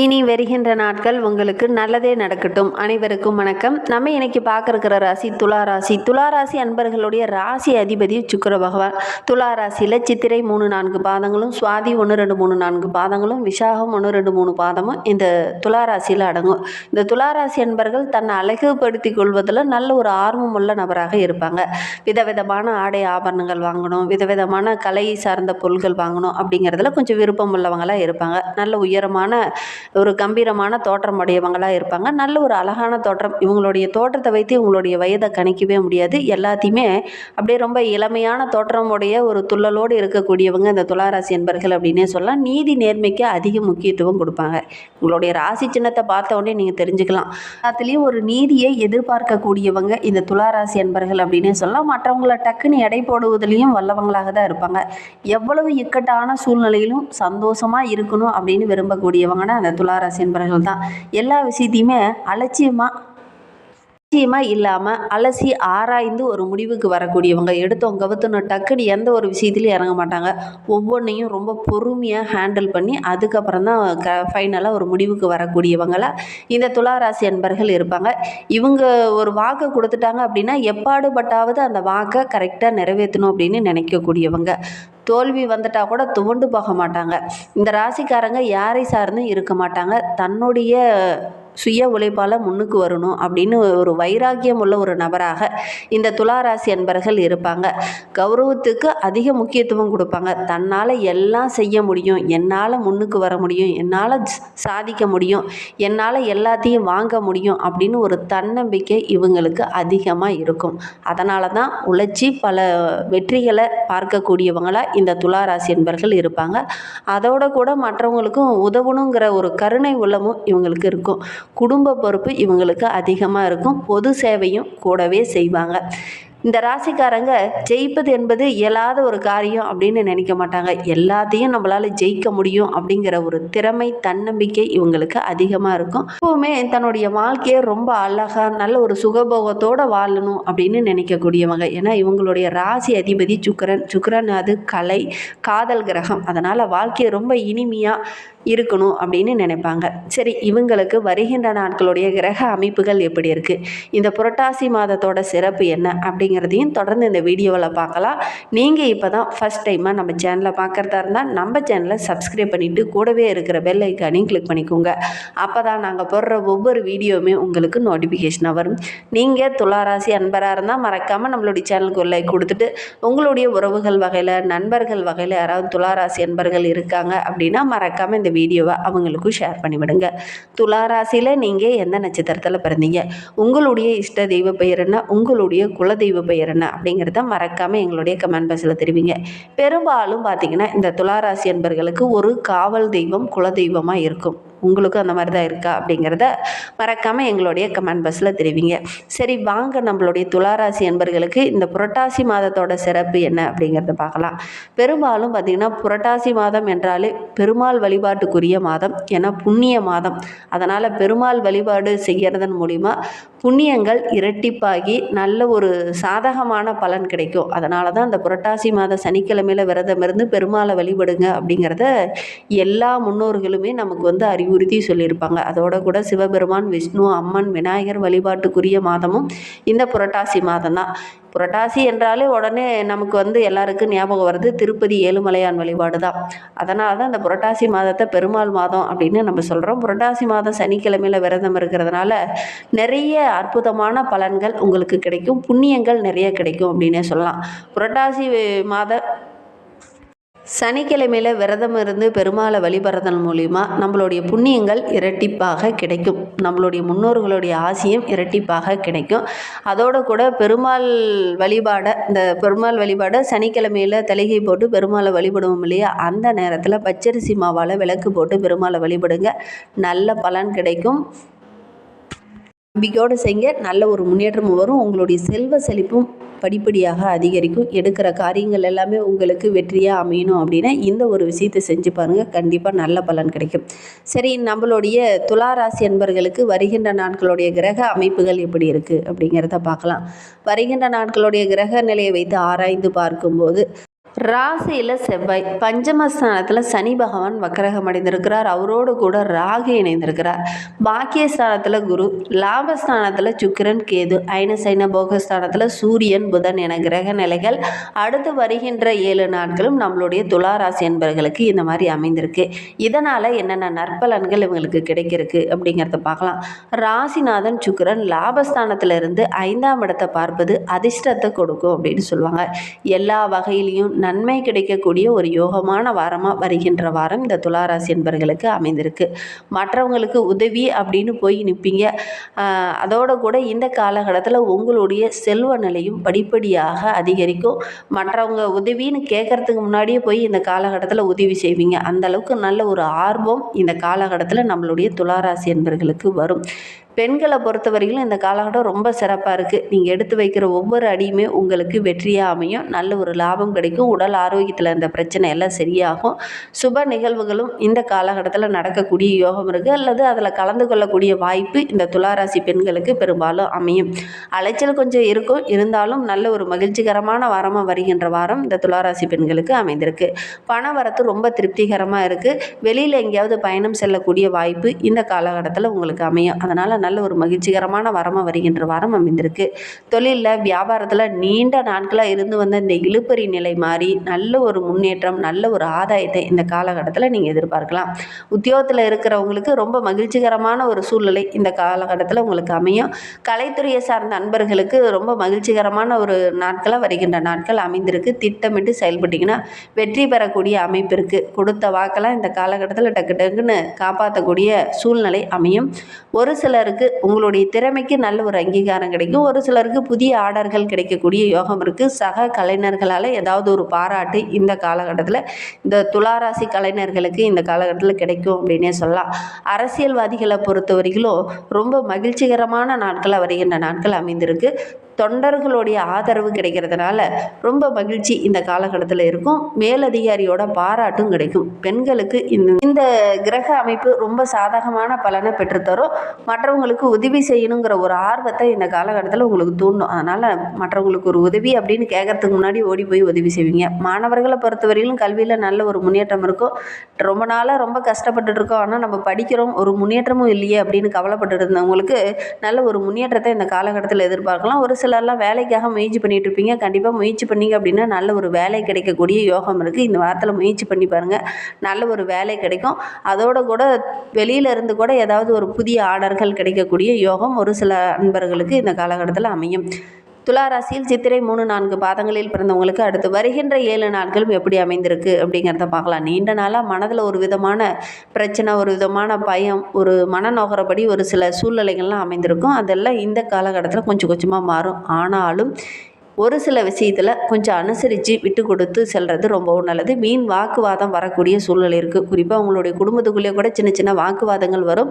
இனி வருகின்ற நாட்கள் உங்களுக்கு நல்லதே நடக்கட்டும். அனைவருக்கும் வணக்கம். நம்ம இன்னைக்கு பார்க்க ராசி துலா ராசி. துலா ராசி அன்பர்களுடைய ராசி அதிபதி சுக்கர பகவான். துலா ராசியில் சித்திரை மூணு நான்கு பாதங்களும் சுவாதி ஒன்று ரெண்டு மூணு நான்கு பாதங்களும் விசாகம் ஒன்று ரெண்டு மூணு பாதமும் இந்த துலா ராசியில் அடங்கும். இந்த துலா ராசி அன்பர்கள் தன்னை அழகுபடுத்தி கொள்வதில் நல்ல ஒரு ஆர்வம் உள்ள நபராக இருப்பாங்க. விதவிதமான ஆடை ஆபரணங்கள் வாங்கணும் விதவிதமான கலை சார்ந்த பொருள்கள் வாங்கணும் அப்படிங்கிறதுல கொஞ்சம் விருப்பம் உள்ளவங்களாக இருப்பாங்க. நல்ல உயரமான ஒரு கம்பீரமான தோற்றம் உடையவங்களாக இருப்பாங்க. நல்ல ஒரு அழகான தோற்றம். இவங்களுடைய தோற்றத்தை வைத்து இவங்களுடைய வயதை கணிக்கவே முடியாது. எல்லாத்தையுமே அப்படியே ரொம்ப இளமையான தோற்றமுடைய ஒரு துள்ளலோடு இருக்கக்கூடியவங்க இந்த துளாராசி என்பர்கள் அப்படின்னே சொல்லலாம். நீதி நேர்மைக்கு அதிக முக்கியத்துவம் கொடுப்பாங்க. உங்களுடைய ராசி சின்னத்தை பார்த்த உடனே நீங்கள் தெரிஞ்சுக்கலாம். அதுலேயும் ஒரு நீதியை எதிர்பார்க்கக்கூடியவங்க இந்த துளாராசி என்பர்கள் அப்படின்னே சொல்லலாம். மற்றவங்கள டக்குன்னு எடை போடுவதிலையும் வல்லவங்களாக தான் இருப்பாங்க. எவ்வளவு இக்கட்டான சூழ்நிலையிலும் சந்தோஷமாக இருக்கணும் அப்படின்னு விரும்பக்கூடியவங்கன்னா அந்த துளாராசி என்பவர்கள் தான். எல்லா விஷயத்தையுமே அலட்சியமாக அலட்சியமாக இல்லாமல் அலசி ஆராய்ந்து ஒரு முடிவுக்கு வரக்கூடியவங்க எடுத்தோம் கவுத்துன்னு டக்குன்னு எந்த ஒரு விஷயத்துலையும் இறங்க மாட்டாங்க. ஒவ்வொன்றையும் ரொம்ப பொறுமையாக ஹேண்டில் பண்ணி அதுக்கப்புறம் தான் க ஃபைனலாக ஒரு முடிவுக்கு வரக்கூடியவங்கள இந்த துளாராசி அன்பர்கள் இருப்பாங்க. இவங்க ஒரு வாக்கை கொடுத்துட்டாங்க அப்படின்னா எப்பாடுபட்டாவது அந்த வாக்கை கரெக்டாக நிறைவேற்றணும் அப்படின்னு நினைக்கக்கூடியவங்க. தோல்வி வந்துட்டால் கூட துவண்டு போக மாட்டாங்க. இந்த ராசிக்காரங்க யாரை சார்ந்தும் இருக்க மாட்டாங்க. தன்னுடைய சுய உழைப்பால் முன்னுக்கு வரணும் அப்படின்னு ஒரு வைராக்கியம் உள்ள ஒரு நபராக இந்த துளாராசி அன்பர்கள் இருப்பாங்க. கௌரவத்துக்கு அதிக முக்கியத்துவம் கொடுப்பாங்க. தன்னால் எல்லாம் செய்ய முடியும். என்னால் முன்னுக்கு வர முடியும். என்னால் சாதிக்க முடியும். என்னால் எல்லாத்தையும் வாங்க முடியும் அப்படின்னு ஒரு தன்னம்பிக்கை இவங்களுக்கு அதிகமாக இருக்கும். அதனால தான் உழைச்சி பல வெற்றிகளை பார்க்கக்கூடியவங்களாக இந்த துளாராசி என்பர்கள் இருப்பாங்க. அதோட கூட மற்றவங்களுக்கும் உதவணுங்கிற ஒரு கருணை உள்ளமும் இவங்களுக்கு இருக்கும். குடும்ப பொறுப்பு இவங்களுக்கு அதிகமாக இருக்கும். பொது சேவையும் கூடவே செய்வாங்க. இந்த ராசிக்காரங்க ஜெயிப்பது என்பது இயலாத ஒரு காரியம் அப்படின்னு நினைக்க மாட்டாங்க. எல்லாத்தையும் நம்மளால் ஜெயிக்க முடியும் அப்படிங்கிற ஒரு திறமை தன்னம்பிக்கை இவங்களுக்கு அதிகமாக இருக்கும். எப்பவுமே தன்னுடைய வாழ்க்கையை ரொம்ப அழகாக நல்ல ஒரு சுகபோகத்தோடு வாழணும் அப்படின்னு நினைக்கக்கூடியவங்க. ஏன்னா இவங்களுடைய ராசி அதிபதி சுக்கரன். சுக்கரன் அது கலை காதல் கிரகம். அதனால் வாழ்க்கையை ரொம்ப இனிமையாக இருக்கணும் அப்படின்னு நினைப்பாங்க. சரி இவங்களுக்கு வருகின்ற நாட்களுடைய கிரக அமைப்புகள் எப்படி இருக்குது இந்த புரட்டாசி மாதத்தோட சிறப்பு என்ன? அப்படிங்கிறதையும் தொடர்ந்து இந்த வீடியோவில் பார்க்கலாம். நீங்கள் இப்போ தான் ஃபஸ்ட் டைமாக நம்ம சேனலை பார்க்குறதா இருந்தால் நம்ம சேனலை சப்ஸ்கிரைப் பண்ணிவிட்டு கூடவே இருக்கிற பெல் ஐக்கானையும் கிளிக் பண்ணிக்கோங்க. அப்போ தான் நாங்கள் போடுற ஒவ்வொரு வீடியோவுமே உங்களுக்கு நோட்டிஃபிகேஷனாக வரும். நீங்கள் துளாராசி அன்பராக இருந்தால் மறக்காமல் நம்மளுடைய சேனலுக்கு ஒரு லைக் கொடுத்துட்டு உங்களுடைய உறவுகள் வகையில் நண்பர்கள் வகையில் யாராவது துளாராசி அன்பர்கள் இருக்காங்க அப்படின்னா மறக்காமல் இந்த வீடியோவை அவங்களுக்கும் ஷேர் பண்ணிவிடுங்க. துளாராசியில் நீங்கள் எந்த நட்சத்திரத்தில் பிறந்தீங்க? உங்களுடைய இஷ்ட தெய்வ பெயர் என்ன? உங்களுடைய குலதெய்வ பெயர் என்ன அப்படிங்கிறத மறக்காமல் எங்களுடைய கமெண்ட் பாக்ஸில் தெரிவிங்க. பெரும்பாலும் பார்த்தீங்கன்னா இந்த துளாராசி என்பர்களுக்கு ஒரு காவல் தெய்வம் குலதெய்வமாக இருக்கும். உங்களுக்கும் அந்த மாதிரி தான் இருக்கா அப்படிங்கிறத மறக்காமல் எங்களுடைய கமெண்ட் பாக்ஸில் தெரிவிங்க. சரி வாங்க நம்மளுடைய துளாராசி என்பர்களுக்கு இந்த புரட்டாசி மாதத்தோட சிறப்பு என்ன அப்படிங்கிறத பார்க்கலாம். பெரும்பாலும் பார்த்திங்கன்னா புரட்டாசி மாதம் என்றாலே பெருமாள் வழிபாட்டுக்குரிய மாதம் ஏன்னா புண்ணிய மாதம். அதனால் பெருமாள் வழிபாடு செய்கிறதன் மூலிமா புண்ணியங்கள் இரட்டிப்பாகி நல்ல ஒரு சாதகமான பலன் கிடைக்கும். அதனால தான் அந்த புரட்டாசி மாத சனிக்கிழமையில் விரதம் இருந்து பெருமாளை வழிபடுங்க அப்படிங்கிறத எல்லா முன்னோர்களுமே நமக்கு வந்து அறிவுறுத்தி சொல்லியிருப்பாங்க. அதோட கூட சிவபெருமான் விஷ்ணு அம்மன் விநாயகர் வழிபாட்டுக்குரிய மாதமும் இந்த புரட்டாசி மாதம் தான் புரட்டாசி என்றாலே உடனே நமக்கு வந்து எல்லாருக்கும் ஞாபகம் வருது திருப்பதி ஏழுமலையான் வழிபாடு தான் அதனால தான் இந்த புரட்டாசி மாதத்தை பெருமாள் மாதம் அப்படின்னு நம்ம சொல்கிறோம் புரட்டாசி மாதம் சனிக்கிழமையில் விரதம் இருக்கிறதுனால நிறைய அற்புதமான பலன்கள் உங்களுக்கு கிடைக்கும். புண்ணியங்கள் நிறைய கிடைக்கும் அப்படின்னே சொல்லலாம். புரட்டாசி மாத சனிக்கிழமையில் விரதம் இருந்து பெருமாளை வழிபடுறதன் மூலிமா நம்மளுடைய புண்ணியங்கள் இரட்டிப்பாக கிடைக்கும். நம்மளுடைய முன்னோர்களுடைய ஆசையும் இரட்டிப்பாக கிடைக்கும். அதோடு கூட பெருமாள் வழிபாடை இந்த பெருமாள் வழிபாடை சனிக்கிழமையில் தலைகை போட்டு பெருமாளை வழிபடுவோம் இல்லையா? அந்த நேரத்தில் பச்சரிசி மாவால் விளக்கு போட்டு பெருமாளை வழிபடுங்க. நல்ல பலன் கிடைக்கும். நம்பிக்கையோடு செய்ய நல்ல ஒரு முன்னேற்றம் வரும். உங்களுடைய செல்வ செழிப்பும் படிப்படியாக அதிகரிக்கும். எடுக்கிற காரியங்கள் எல்லாமே உங்களுக்கு வெற்றியாக அமையணும் அப்படின்னா இந்த ஒரு விஷயத்தை செஞ்சு பாருங்கள் கண்டிப்பாக நல்ல பலன் கிடைக்கும். சரி நம்மளுடைய துளாராசி என்பர்களுக்கு வருகின்ற நாட்களுடைய கிரக அமைப்புகள் எப்படி இருக்குது அப்படிங்கிறத பார்க்கலாம். வருகின்ற நாட்களுடைய கிரக நிலையை வைத்து ஆராய்ந்து பார்க்கும்போது ராசியில் செவ்வாய். பஞ்சமஸ்தானத்தில் சனி பகவான் வக்கரகம் அடைந்திருக்கிறார். அவரோடு கூட ராகு இணைந்திருக்கிறார். பாக்கியஸ்தானத்தில் குரு லாபஸ்தானத்தில் சுக்கிரன் கேது ஐனசைன போகஸ்தானத்தில் சூரியன் புதன் என கிரக நிலைகள் அடுத்து வருகின்ற ஏழு நாட்களும் நம்மளுடைய துலா ராசி என்பவர்களுக்கு இந்த மாதிரி அமைந்திருக்கு. இதனால் என்னென்ன நற்பலன்கள் இவங்களுக்கு கிடைக்கிறதுக்கு அப்படிங்கிறத பார்க்கலாம். ராசிநாதன் சுக்கிரன் லாபஸ்தானத்திலிருந்து ஐந்தாம் இடத்தை பார்ப்பது அதிர்ஷ்டத்தை கொடுக்கும் அப்படின்னு சொல்லுவாங்க. எல்லா வகையிலையும் நன்மை கிடைக்கக்கூடிய ஒரு யோகமான வாரமாக வருகின்ற வாரம் இந்த துளாராசி என்பர்களுக்கு அமைந்திருக்கு. மற்றவங்களுக்கு உதவி அப்படின்னு போய் நிற்பீங்க அதோடு அதோட கூட இந்த காலகட்டத்தில் உங்களுடைய செல்வ நிலையும் படிப்படியாக அதிகரிக்கும். மற்றவங்க உதவின்னு கேட்கறதுக்கு முன்னாடியே போய் இந்த காலகட்டத்தில் உதவி செய்வீங்க. அந்த அளவுக்கு நல்ல ஒரு ஆர்வம் இந்த காலகட்டத்தில் நம்மளுடைய துளாராசி என்பர்களுக்கு வரும். பெண்களை பொறுத்தவரையிலும் இந்த காலகட்டம் ரொம்ப சிறப்பாக இருக்குது நீங்கள் எடுத்து வைக்கிற ஒவ்வொரு அடியுமே உங்களுக்கு வெற்றியாக அமையும். நல்ல ஒரு லாபம் கிடைக்கும். உடல் ஆரோக்கியத்தில் இந்த பிரச்சனை எல்லாம் சரியாகும். சுப நிகழ்வுகளும் இந்த காலகட்டத்தில் நடக்கக்கூடிய யோகம் இருக்குது அல்லது அதில் கலந்து கொள்ளக்கூடிய வாய்ப்பு இந்த துளாராசி பெண்களுக்கு பெரும்பாலும் அமையும். அலைச்சல் கொஞ்சம் இருக்கும். இருந்தாலும் நல்ல ஒரு மகிழ்ச்சிகரமான வாரமாக வருகின்ற வாரம் இந்த துளாராசி பெண்களுக்கு அமைந்திருக்கு. பண வரத்து ரொம்ப திருப்திகரமாக இருக்குது வெளியில் எங்கேயாவது பயணம் செல்லக்கூடிய வாய்ப்பு இந்த காலகட்டத்தில் உங்களுக்கு அமையும். அதனால் நல்ல ஒரு மகிழ்ச்சிகரமான வாரமாக வருகின்ற வாரம் அமைந்திருக்கு. தொழிலில் வியாபாரத்தில் நீண்ட நாட்களாக இருந்து வந்த இந்த இழுப்பறி நிலை மாறி நல்ல ஒரு முன்னேற்றம் நல்ல ஒரு ஆதாயத்தை இந்த காலகட்டத்தில் நீங்கள் எதிர்பார்க்கலாம். உத்தியோகத்தில் இருக்கிறவங்களுக்கு ரொம்ப மகிழ்ச்சிகரமான ஒரு சூழ்நிலை இந்த காலகட்டத்தில் உங்களுக்கு அமையும். கலைத்துறையை சார்ந்த நண்பர்களுக்கு ரொம்ப மகிழ்ச்சிகரமான ஒரு நாட்களாக வருகின்ற நாட்கள் அமைந்திருக்கு. திட்டமிட்டு செயல்பட்டிங்கன்னா வெற்றி பெறக்கூடிய அமைப்பு இருக்குது கொடுத்த வாக்கெல்லாம் இந்த காலகட்டத்தில் டக்கு டக்குன்னு காப்பாற்றக்கூடிய சூழ்நிலை அமையும். ஒரு சிலருக்கு உங்களுடைய திறமைக்கு நல்ல ஒரு அங்கீகாரம் கிடைக்கும். ஒரு சிலருக்கு புதிய ஆர்டர்கள் கிடைக்கக்கூடிய யோகம் இருக்குது சக கலைஞர்களால் ஏதாவது ஒரு பாராட்டு இந்த காலகட்டத்தில் இந்த துளாராசி கலைஞர்களுக்கு இந்த காலகட்டத்தில் கிடைக்கும் அப்படின்னே சொல்லலாம். அரசியல்வாதிகளை பொறுத்த வரைக்கும் ரொம்ப மகிழ்ச்சிகரமான நாட்களாக வருகின்ற நாட்கள் அமைந்திருக்கு. தொண்டர்களுடைய ஆதரவு கிடைக்கிறதுனால ரொம்ப மகிழ்ச்சி இந்த காலகட்டத்தில் இருக்கும். மேலதிகாரியோட பாராட்டும் கிடைக்கும். பெண்களுக்கு இந்த இந்த கிரக அமைப்பு ரொம்ப சாதகமான பலனை பெற்றுத்தரும். மற்றவங்களுக்கு உதவி செய்யணுங்கிற ஒரு ஆர்வத்தை இந்த காலகட்டத்தில் உங்களுக்கு தூண்டும். அதனால் மற்றவங்களுக்கு ஒரு உதவி அப்படின்னு கேட்கறதுக்கு முன்னாடி ஓடி போய் உதவி செய்வீங்க. மாணவர்களை பொறுத்தவரையிலும் கல்வியில் நல்ல ஒரு முன்னேற்றம் இருக்கும். ரொம்ப நாளாக ரொம்ப கஷ்டப்பட்டு இருக்கோம். ஆனால் நம்ம படிக்கிறோம். ஒரு முன்னேற்றமும் இல்லையே அப்படின்னு கவலைப்பட்டு இருந்தவங்களுக்கு நல்ல ஒரு முன்னேற்றத்தை இந்த காலகட்டத்தில் எதிர்பார்க்கலாம். ஒரு சிலர்லாம் வேலைக்காக முயற்சி பண்ணிகிட்டு இருப்பீங்க. கண்டிப்பாக முயற்சி பண்ணீங்க அப்படின்னா நல்ல ஒரு வேலை கிடைக்கக்கூடிய யோகம் இருக்குது இந்த வாரத்தில் முயற்சி பண்ணி பாருங்கள் நல்ல ஒரு வேலை கிடைக்கும். அதோட கூட வெளியில இருந்து கூட ஏதாவது ஒரு புதிய ஆர்டர்கள் கிடைக்கக்கூடிய யோகம் ஒரு சில அன்பர்களுக்கு இந்த காலகட்டத்தில் அமையும். துளாராசியில் சித்திரை மூணு நான்கு பாதங்களில் பிறந்தவங்களுக்கு அடுத்து வருகின்ற ஏழு நாட்களும் எப்படி அமைந்திருக்கு அப்படிங்கிறத பார்க்கலாம். நீண்ட நாளாக மனதில் ஒரு விதமான பிரச்சனை ஒரு விதமான பயம் ஒரு மனநோகரப்படி ஒரு சில சூழ்நிலைகள்லாம் அமைந்திருக்கும். அதெல்லாம் இந்த காலகட்டத்தில் கொஞ்சம் கொஞ்சமாக மாறும். ஆனாலும் ஒரு சில விஷயத்தில் கொஞ்சம் அனுசரித்து விட்டு கொடுத்து செல்வது ரொம்பவும் நல்லது. மீன் வாக்குவாதம் வரக்கூடிய சூழ்நிலை இருக்குது குறிப்பாக உங்களுடைய குடும்பத்துக்குள்ளேயே கூட சின்ன சின்ன வாக்குவாதங்கள் வரும்.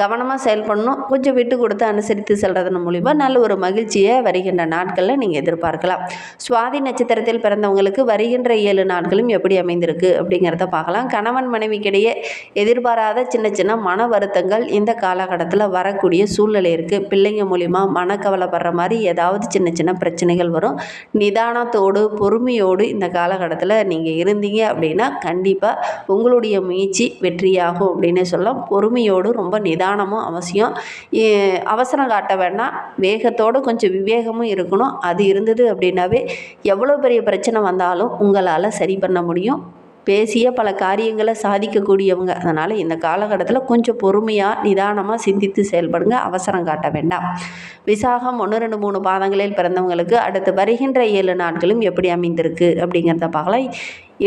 கவனமாக செயல்படணும் கொஞ்சம் விட்டு கொடுத்து அனுசரித்து செல்றதன் மூலிமா நல்ல ஒரு மகிழ்ச்சியை வருகின்ற நாட்களில் நீங்கள் எதிர்பார்க்கலாம். சுவாதி நட்சத்திரத்தில் பிறந்தவங்களுக்கு வருகின்ற ஏழு நாட்களும் எப்படி அமைந்திருக்கு அப்படிங்கிறத பார்க்கலாம். கணவன் மனைவிக்கிடையே எதிர்பாராத சின்ன சின்ன மன வருத்தங்கள் இந்த காலகட்டத்தில் வரக்கூடிய சூழ்நிலை இருக்குது பிள்ளைங்க மூலிமா மனக்கவலைப்படுற மாதிரி ஏதாவது சின்ன சின்ன பிரச்சனைகள் வரும். நிதானம் நிதானத்தோடு பொறுமையோடு இந்த காலகட்டத்தில் நீங்கள் இருந்தீங்க அப்படின்னா கண்டிப்பாக உங்களுடைய முயற்சி வெற்றியாகும் அப்படின்னு சொல்லலாம் பொறுமையோடு ரொம்ப நிதானமும் அவசியம். அவசரம் காட்ட வேண்டாம். வேகத்தோடு கொஞ்சம் விவேகமும் இருக்கணும். அது இருந்தது அப்படின்னாவே எவ்வளோ பெரிய பிரச்சனை வந்தாலும் உங்களால் சரி பண்ண முடியும். பேசிய பல காரியங்களை சாதிக்கக்கூடியவங்க. அதனால் இந்த காலகட்டத்தில் கொஞ்சம் பொறுமையாக நிதானமாக சிந்தித்து செயல்படுங்க. அவசரம் காட்ட வேண்டாம். விசாகம் ஒன்று ரெண்டு மூணு பாதங்களில் பிறந்தவங்களுக்கு அடுத்து வருகின்ற ஏழு நாட்களும் எப்படி அமைந்திருக்கு அப்படிங்கிறத பார்க்கலாம்.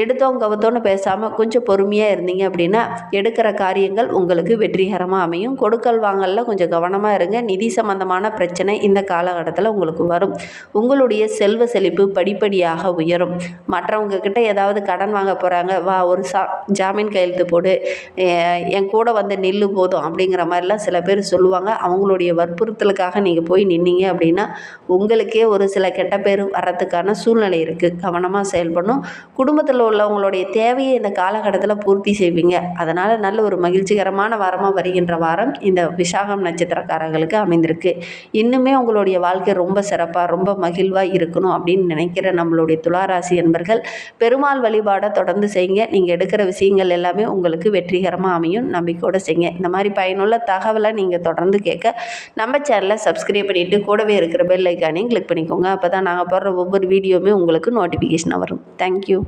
எடுத்தோம் கவுத்தோன்னு பேசாமல் கொஞ்சம் பொறுமையாக இருந்தீங்க அப்படின்னா எடுக்கிற காரியங்கள் உங்களுக்கு வெற்றிகரமாக அமையும். கொடுக்கல் வாங்கலில் கொஞ்சம் கவனமாக இருங்க. நிதி சம்பந்தமான பிரச்சனை இந்த காலகட்டத்தில் உங்களுக்கு வரும். உங்களுடைய செல்வ செழிப்பு படிப்படியாக உயரும். மற்றவங்க கிட்ட ஏதாவது கடன் வாங்க போகிறாங்க வா ஒரு சா ஜாமீன் கையெழுத்து போடு என் கூட வந்து நில்லு போதும் அப்படிங்கிற மாதிரிலாம் சில பேர் சொல்லுவாங்க. அவங்களுடைய வற்புறுத்தலுக்காக நீங்கள் போய் நின்னீங்க அப்படின்னா உங்களுக்கே ஒரு சில கெட்ட பேர் வர்றதுக்கான சூழ்நிலை இருக்குது கவனமாக செயல்படணும். குடும்பத்தில் குடும்பத்தில் உள்ளவங்களுடைய தேவையை இந்த காலகட்டத்தில் பூர்த்தி செய்வீங்க. அதனால் நல்ல ஒரு மகிழ்ச்சிகரமான வாரமாக வருகின்ற வாரம் இந்த விசாகம் நட்சத்திரக்காரர்களுக்கு அமைந்திருக்கு. இன்னுமே உங்களுடைய வாழ்க்கை ரொம்ப சிறப்பாக ரொம்ப மகிழ்வாக இருக்கணும் அப்படின்னு நினைக்கிற நம்மளுடைய துளாராசி என்பர்கள் பெருமாள் வழிபாடை தொடர்ந்து செய்யுங்க. நீங்கள் எடுக்கிற விஷயங்கள் எல்லாமே உங்களுக்கு வெற்றிகரமாக அமையும். நம்பிக்கையோடு செய்யுங்க. இந்த மாதிரி பயனுள்ள தகவலை நீங்கள் தொடர்ந்து கேட்க நம்ம சேனலை சப்ஸ்கிரைப் பண்ணிவிட்டு கூடவே இருக்கிற பெல் ஐக்கானையும் கிளிக் பண்ணிக்கோங்க. அப்போ தான் நாங்கள் போடுற ஒவ்வொரு வீடியோவுமே உங்களுக்கு நோட்டிஃபிகேஷனாக வரும். தேங்க்யூ